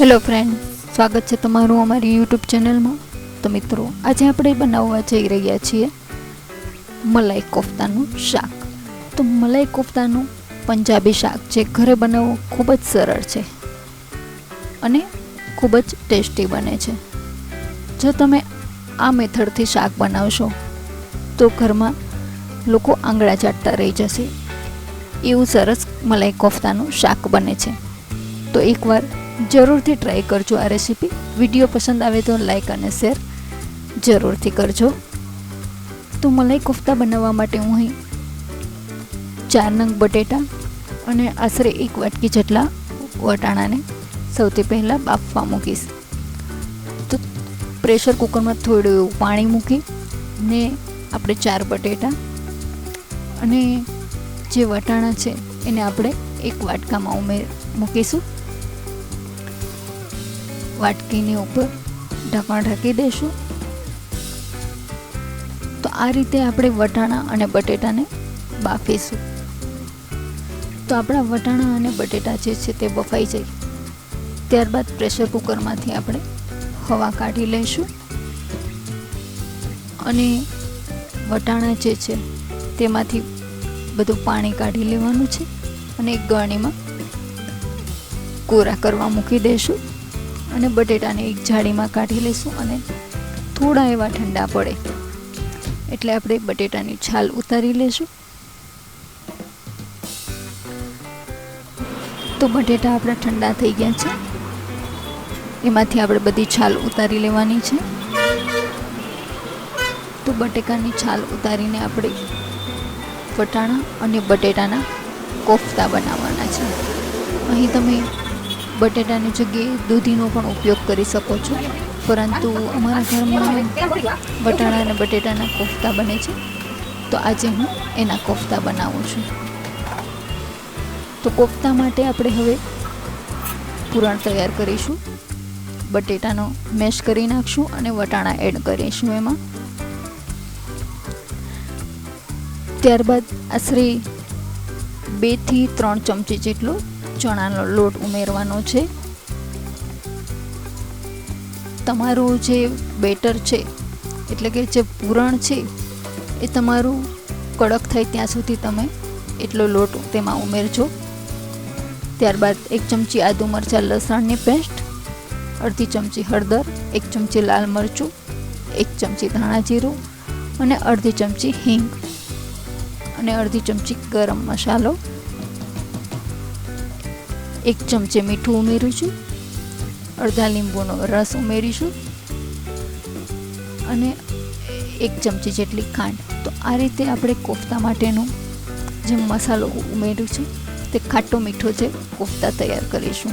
Hello friend સ્વાગત છે તમારું અમારી યુટ્યુબ ચેનલમાં તો મિત્રો, આજે આપણે બનાવવા જઈ રહ્યા છીએ મલાઈ કોફતાનું શાક. તો મલાઈ કોફતાનું પંજાબી શાક જે ઘરે બનાવવું ખૂબ જ સરળ છે અને ખૂબ જ ટેસ્ટી બને છે. જો તમે આ મેથડથી શાક બનાવશો, તો ઘરમાં લોકો આંગળા ચાટતા રહી જશે. એવું સરસ મલાઈ કોફતાનું શાક બને છે. તો એકવાર જરૂરથી ટ્રાય કરજો આ રેસીપી વીડિયો પસંદ આવે તો લાઇક અને શેર જરૂરથી કરજો. તો મલાઈ કોફતા બનાવવા માટે હું અહીં ચાર નંગ બટેટા અને આશરે એક વાટકી જેટલા વટાણાને સૌથી પહેલાં બાફવા મૂકીશ. તો પ્રેશર કુકરમાં થોડું એવું પાણી મૂકી ને આપણે ચાર બટેટા અને જે વટાણા છે એને આપણે એક વાટકામાં ઉમેર, મૂકીશું. વાટકીની ઉપર ઢાંકણ ઢાંકી દઈશું. તો આ રીતે આપણે વટાણા અને બટેટાને બાફીશું. તો આપણા વટાણા અને બટેટા જે છે તે બફાઈ જાય. ત્યારબાદ પ્રેશર કુકરમાંથી આપણે હવા કાઢી લઈશું. અને વટાણા જે છે તેમાંથી બધું પાણી કાઢી લેવાનું છે અને એક ગરણીમાં કોરા કરવા મૂકી દઈશું. અને બટેટાને એક જાળીમાં કાઢી લઈશું અને થોડા એવા ઠંડા પડે. એટલે આપણે બટેટાની છાલ ઉતારી લઈશું. તો બટેટા આપણા ઠંડા થઈ ગયા છે. એમાંથી આપણે બધી છાલ ઉતારી લેવાની છે. તો બટેકાની છાલ ઉતારીને આપણે વટાણા અને બટેટાના કોફતા બનાવવાના છે. અહીં તમે બટેટાની જગ્યાએ દૂધીનો પણ ઉપયોગ કરી શકો છો. પરંતુ અમારા ઘરમાં વટાણા અને બટેટાના કોફતા બને છે. તો આજે હું એના કોફતા બનાવું છું. તો કોફતા માટે આપણે હવે પૂરણ તૈયાર કરીશું. બટેટાનો મેશ કરી નાખશું અને વટાણા એડ કરીશું એમાં. ત્યારબાદ આશરે બેથી ત્રણ ચમચી જેટલો ચણાનો લોટ ઉમેરવાનો છે. તમારું જે બેટર છે, એટલે કે જે પૂરણ છે, એ તમારું કડક થાય ત્યાં સુધી તમે એટલો લોટ તેમાં ઉમેરજો. ત્યારબાદ એક ચમચી આદુ મરચાં લસણની પેસ્ટ, અડધી ચમચી હળદર, એક ચમચી લાલ મરચું, એક ચમચી ધાણા જીરું અને અડધી ચમચી હિંગ અને અડધી ચમચી ગરમ મસાલો. એક ચમચે મીઠું ઉમેરીશું અડધા લીંબુનો રસ ઉમેરીશું. અને એક ચમચી જેટલી ખાંડ. તો આ રીતે આપણે કોફતા માટેનું જે મસાલો ઉમેર્યું છે, તે ખાટો મીઠો છે, કોફતા તૈયાર કરીશું.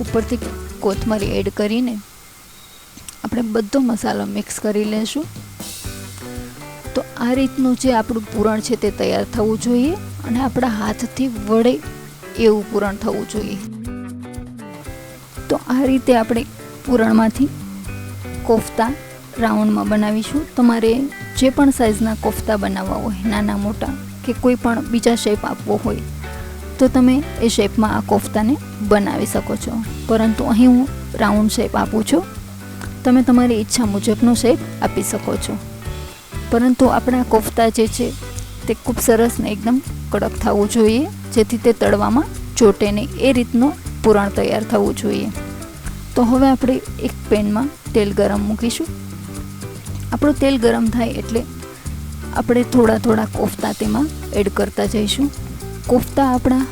ઉપરથી કોથમરી એડ કરીને આપણે બધો મસાલો મિક્સ કરી લઈશું તો આ રીતનું જે આપણું પૂરણ છે, તે તૈયાર થવું જોઈએ અને આપણા હાથથી વળે એવું પૂરણ થવું જોઈએ. તો આ રીતે આપણે પૂરણમાંથી કોફતા રાઉન્ડમાં બનાવીશું. તમારે જે પણ સાઇઝના કોફતા બનાવવા હોય, નાના, મોટા કે કોઈ પણ બીજા શેપ આપવો હોય, તો તમે એ શેપમાં આ કોફતાને બનાવી શકો છો. પરંતુ અહીં હું રાઉન્ડ શેપ આપું છું. તમે તમારી ઈચ્છા મુજબનો શેપ આપી શકો છો. પરંતુ આપણા કોફતા જે છે, તે ખૂબ સરસ ને એકદમ કડક થવું જોઈએ, જેથી તે તળવામાં ચોટે નહીં. એ રીતનું પૂરણ તૈયાર થવું જોઈએ. તો હવે આપણે એક પેનમાં તેલ ગરમ મૂકીશું. આપણું તેલ ગરમ થાય એટલે આપણે થોડા થોડા કોફતા તેમાં એડ કરતા જઈશું. કોફતા આપણા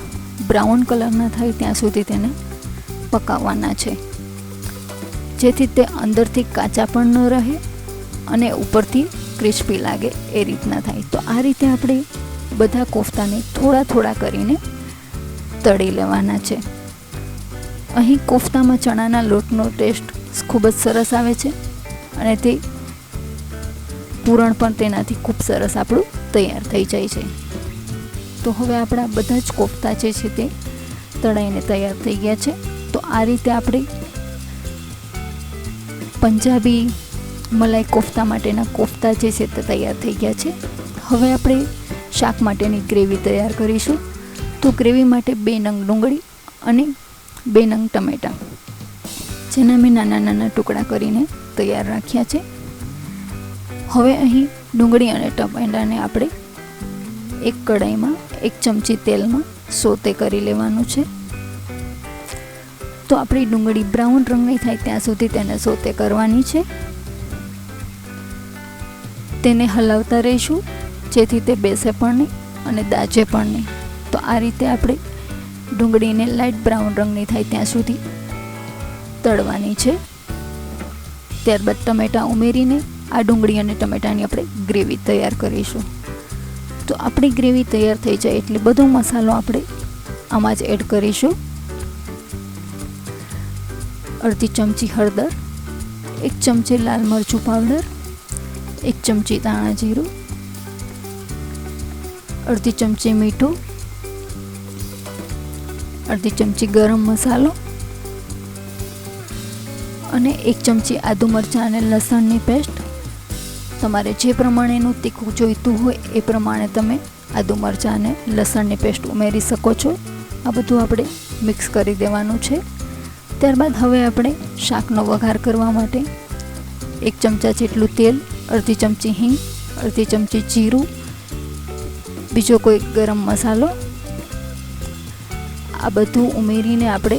બ્રાઉન કલરના થાય ત્યાં સુધી તેને પકાવવાના છે. જેથી તે અંદરથી કાચા પણ ન રહે અને ઉપરથી ક્રિસ્પી લાગે એ રીતના થાય. તો આ રીતે આપણે બધા કોફતાને થોડા થોડા કરીને તળી લેવાના છે. અહીં કોફતામાં ચણાના લોટનો ટેસ્ટ ખૂબ જ સરસ આવે છે અને તે પૂરણ પણ તેનાથી ખૂબ સરસ આપણું તૈયાર થઈ જાય છે. તો હવે આપણા બધા જ કોફતા જે છે તે તળાઈને તૈયાર થઈ ગયા છે. તો આ રીતે આપણે પંજાબી મલાઈ કોફતા માટેના કોફતા જે છે તે તૈયાર થઈ ગયા છે. હવે આપણે શાક માટેની ગ્રેવી તૈયાર કરીશું. તો ગ્રેવી માટે બે નંગ ડુંગળી અને બે નંગ ટમેટાં, જેના મેં નાના નાના ટુકડા કરીને તૈયાર રાખ્યા છે. હવે અહીં ડુંગળી અને ટમેટાને આપણે એક કઢાઈમાં એક ચમચી તેલમાં સોતે કરી લેવાનું છે. તો આપણી ડુંગળી બ્રાઉન રંગની થાય ત્યાં સુધી તેને સોતે કરવાની છે. તેને હલાવતા રહીશું. જેથી તે બેસે પણ નહીં અને દાજે પણ નહીં. તો આ રીતે આપણે ડુંગળીને લાઇટ બ્રાઉન રંગની થાય ત્યાં સુધી તળવાની છે. ત્યારબાદ ટમેટાં ઉમેરીને આ ડુંગળી અને ટમેટાની આપણે ગ્રેવી તૈયાર કરીશું. તો આપણી ગ્રેવી તૈયાર થઈ જાય એટલે બધો મસાલો આપણે આમાં જ એડ કરીશું. અડધી ચમચી હળદર, એક ચમચી લાલ મરચું પાવડર, એક ચમચી દાણા જીરું અડધી ચમચી મીઠું, અડધી ચમચી ગરમ મસાલો અને એક ચમચી આદુ મરચાં અને લસણની પેસ્ટ. તમારે જે પ્રમાણેનું તીખું જોઈતું હોય એ પ્રમાણે તમે આદુ મરચાં અને લસણની પેસ્ટ ઉમેરી શકો છો. આ બધું આપણે મિક્સ કરી દેવાનું છે. ત્યારબાદ હવે આપણે શાકનો વઘાર કરવા માટે એક ચમચા જેટલું તેલ, અડધી ચમચી હિંગ, અડધી ચમચી જીરું બીજો કોઈ ગરમ મસાલો. આ બધું ઉમેરીને આપણે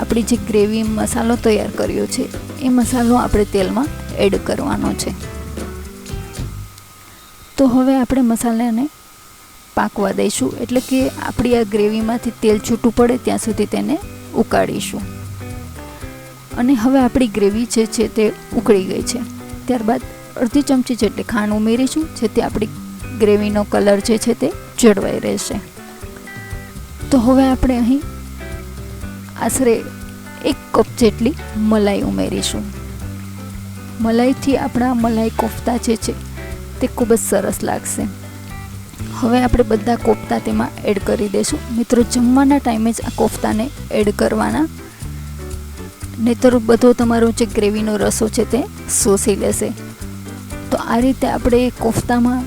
આપણી જે ગ્રેવી મસાલો તૈયાર કર્યો છે, એ મસાલો આપણે તેલમાં એડ કરવાનો છે. તો હવે આપણે મસાલાને પાકવા દઈશું, એટલે કે આપણી આ ગ્રેવીમાંથી તેલ છૂટું પડે ત્યાં સુધી તેને ઉકાળીશું. અને હવે આપણી ગ્રેવી જે છે તે ઉકળી ગઈ છે. ત્યારબાદ અડધી ચમચી જેટલી ખાંડ ઉમેરીશું, જેથી આપણી ગ્રેવીનો કલર જે છે તે જળવાઈ રહેશે. તો હવે આપણે અહીં આશરે એક કપ જેટલી મલાઈ ઉમેરીશું. મલાઈથી આપણા મલાઈ કોફતા જે છે તે ખૂબ જ સરસ લાગશે. હવે આપણે બધા કોફતા તેમાં એડ કરી દઈશું મિત્રો, જમવાના ટાઈમે જ આ કોફતાને એડ કરવાના. નહીતર બધો તમારો જે ગ્રેવીનો રસો છે તે શોષી લેશે. તો આ રીતે આપણે કોફતામાં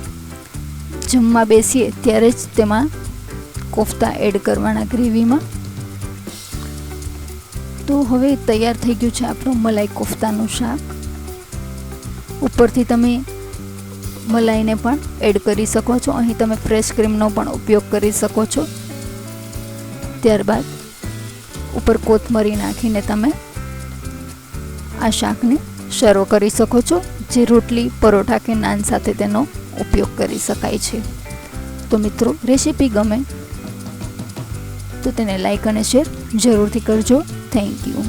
જમવા બેસીએ ત્યારે જ તેમાં કોફતા એડ કરવાના ગ્રેવીમાં. તો હવે તૈયાર થઈ ગયું છે આપણું મલાઈ કોફતાનું શાક. ઉપરથી તમે મલાઈને પણ એડ કરી શકો છો. અહીં તમે ફ્રેશ ક્રીમનો પણ ઉપયોગ કરી શકો છો. ત્યારબાદ ઉપર કોથમરી નાખીને તમે આ શાકને સર્વ કરી શકો છો. જે રોટલી, પરોઠા કે નાન સાથે તેનો ઉપયોગ કરી શકાય છે. તો મિત્રો, રેસીપી ગમે તો તેને લાઈક અને શેર જરૂરથી કરજો. Thank you